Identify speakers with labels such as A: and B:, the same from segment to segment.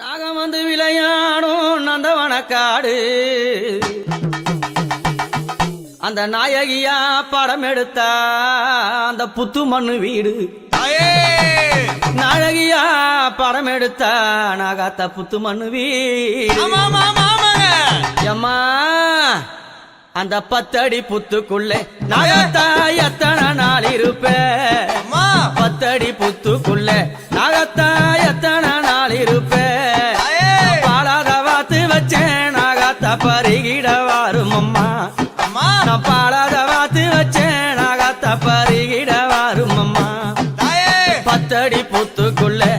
A: நாகம் வந்து விளையாடும் அந்த நந்தவனக்காடு. அந்த நாயகியா படம் எடுத்தா அந்த புத்து மண்ணு வீடு. நாயகியா படம் எடுத்தா நாகாத்த புத்து மண்ணு வீடு. எம்மா அந்த பத்தடி புத்துக்குள்ளே நாகத்தா எத்தனை நாள்
B: இருப்பே?
A: பத்தடி புத்துக்குள்ளே நாகத்தா எத்தனை நாள் இருப்பே? வச்சே நாகாத்த பருகிடவாரு மம்மா அம்மா. நான் பாடாத வாத்து வச்சே நாகாத்த பருகிடவாரு
B: மம்மா
A: பத்தடி புத்துக்குள்ளே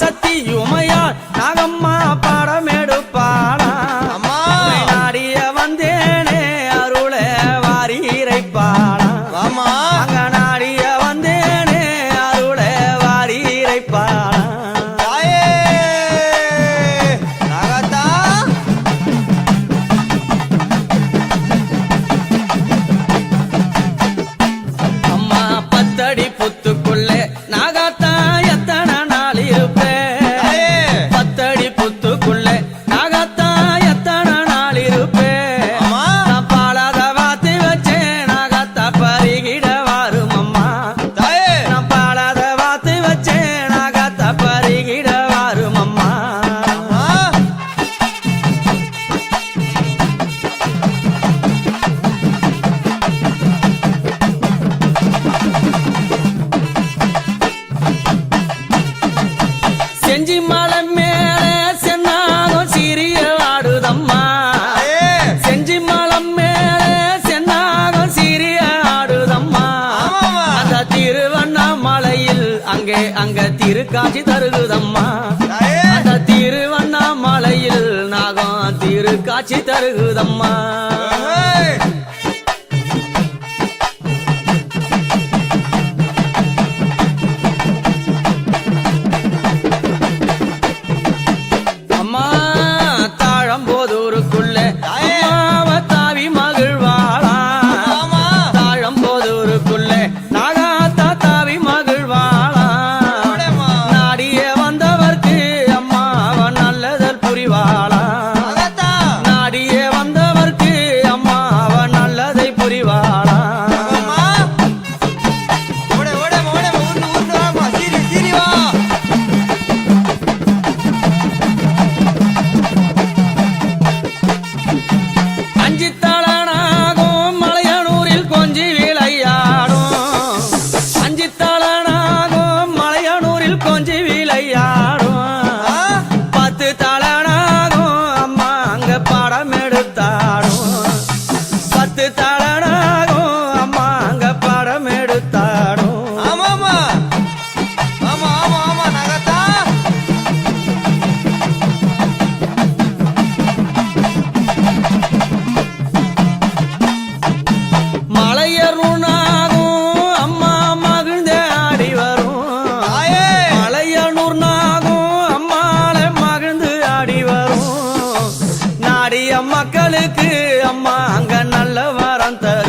A: சக்தியும் திருக்காட்சி தருகுதம்மா. அந்த திருவண்ணாமலையில் நாகம் திருக்காட்சி தருகுதம்மா. நாடிய மக்களுக்கு அம்மா அங்க நல்ல வரம் தருவா